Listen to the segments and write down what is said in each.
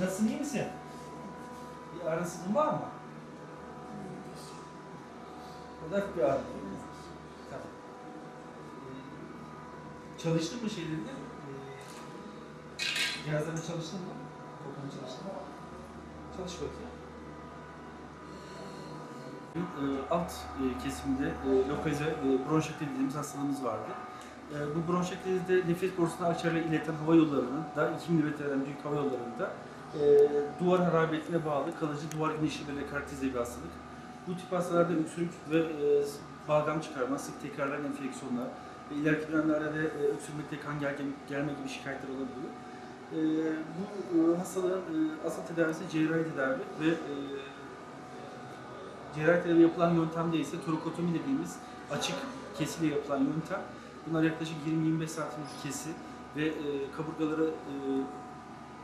Nasılsın iyi misin? Bir ağrısızlığın var mı? O da hafif bir ağrı. Tamam. Ee, çalıştın mı şeylerinde? Ee, cihazlarına çalıştın mı? Toplamı çalıştın mı? Çalış bakayım. E, alt e, kesimde e, lokalize e, bronşeklit dediğimiz hastalığımız vardı. E, bu bronşeklitte nefes borusuna akciğerle ileten hava yollarının da 2 milimetreden büyük hava yollarında e, duvar harabiyetine bağlı kalıcı duvar inişiyle karakterize bir hastalık. Bu tip hastalarda öksürük ve e, balgam çıkarma, sık tekrarlayan enfeksiyonlar ve ileriki dönemlerde de e, öksürmekte kan gelme, gelme gibi şikayetler olabiliyor. E, bu e, hastalığın e, asıl tedavisi cerrahi tedavi ve e, cerrahi tedavi yapılan yöntemde ise torakotomi dediğimiz açık kesiyle yapılan yöntem. Bunlar yaklaşık 20-25 santimlik kesi ve e, kaburgaları e,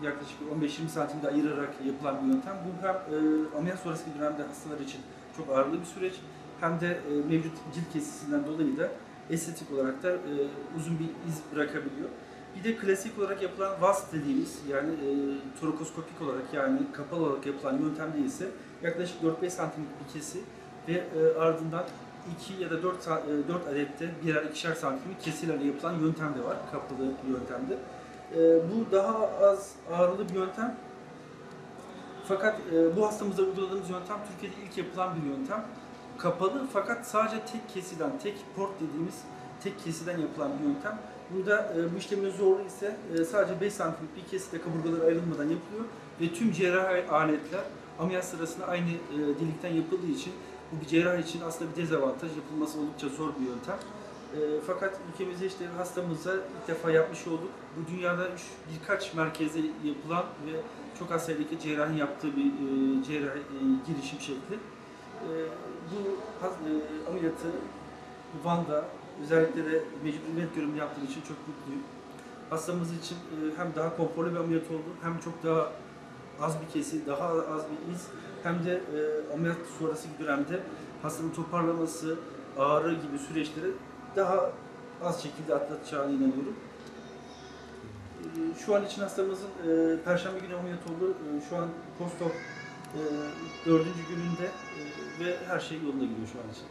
yaklaşık 15-20 santimde ayırarak yapılan bir yöntem. Bu hem e, ameliyat sonrası dönemde hastalar için çok ağırlı bir süreç hem de e, mevcut cilt kesisinden dolayı da estetik olarak da e, uzun bir iz bırakabiliyor. Bir de klasik olarak yapılan VAS dediğimiz yani e, torakoskopik olarak yani kapalı olarak yapılan yöntemde ise yaklaşık 4-5 santimlik bir kesi ve e, ardından 2 ya da 4, 4 adette birer ikişer santimlik kesilerle yapılan yöntem de var. Kapalı bir yöntemde. E, bu daha az ağrılı bir yöntem. Fakat e, bu hastamıza uyguladığımız yöntem Türkiye'de ilk yapılan bir yöntem. Kapalı fakat sadece tek kesiden, tek port dediğimiz tek kesiden yapılan bir yöntem. Burada e, bu işlemin zorluğu ise e, sadece 5 santimlik bir keside kaburgalar ayrılmadan yapılıyor ve tüm cerrahi aletler ameliyat sırasında aynı e, delikten yapıldığı için bu bir cerrah için aslında bir dezavantaj yapılması oldukça zor bir yöntem. E, fakat ülkemizde işte hastamıza ilk defa yapmış olduk. Bu dünyada üç, birkaç merkezde yapılan ve çok az sayıdaki cerrahın yaptığı bir e, cerrahi e, girişim şekli. E, bu e, ameliyatı Van'da özellikle de mecburiyet görevini yaptığım için çok mutluyum. Hastamız için e, hem daha konforlu bir ameliyat oldu hem çok daha az bir kesi, daha az bir iz hem de e, ameliyat sonrası dönemde hastanın toparlaması, ağrı gibi süreçleri daha az şekilde atlatacağına inanıyorum. E, Şu an için hastamızın e, Perşembe günü ameliyat oldu. E, Şu an postop e, dördüncü gününde e, ve her şey yolunda gidiyor şu an için.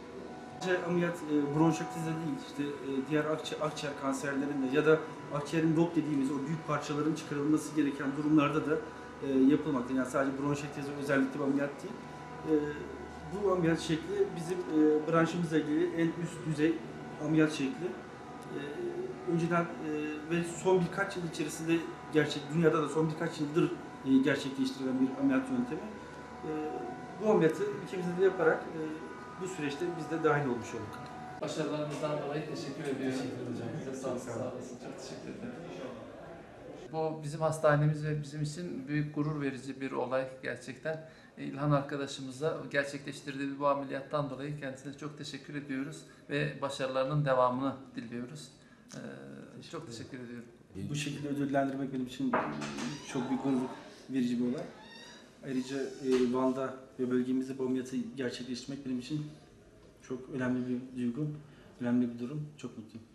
Sadece ameliyat e, bronşiktizde değil, işte e, diğer akciğer, akciğer kanserlerinde ya da akciğerin dop dediğimiz o büyük parçaların çıkarılması gereken durumlarda da e, yapılmakta. Yani sadece bronşektize özellikle bir ameliyat değil. E, bu ameliyat şekli bizim e, branşımızla ilgili en üst düzey ameliyat şekli. E, önceden e, ve son birkaç yıl içerisinde gerçek dünyada da son birkaç yıldır e, gerçekleştirilen bir ameliyat yöntemi. E, bu ameliyatı ülkemizde de yaparak e, bu süreçte biz de dahil olmuş olduk. Başarılarınızdan dolayı teşekkür ediyorum. Teşekkür ederim. Sağ olun, sağ olasın. Çok teşekkür ederim. Bu bizim hastanemiz ve bizim için büyük gurur verici bir olay gerçekten. İlhan arkadaşımıza gerçekleştirdiği bu ameliyattan dolayı kendisine çok teşekkür ediyoruz ve başarılarının devamını diliyoruz. Ee, çok teşekkür ediyorum. Bu şekilde ödüllendirmek benim için çok büyük gurur verici bir olay. Ayrıca e, Van'da ve bölgemizde bu ameliyatı gerçekleştirmek benim için çok önemli bir duygu, önemli bir durum. Çok mutluyum.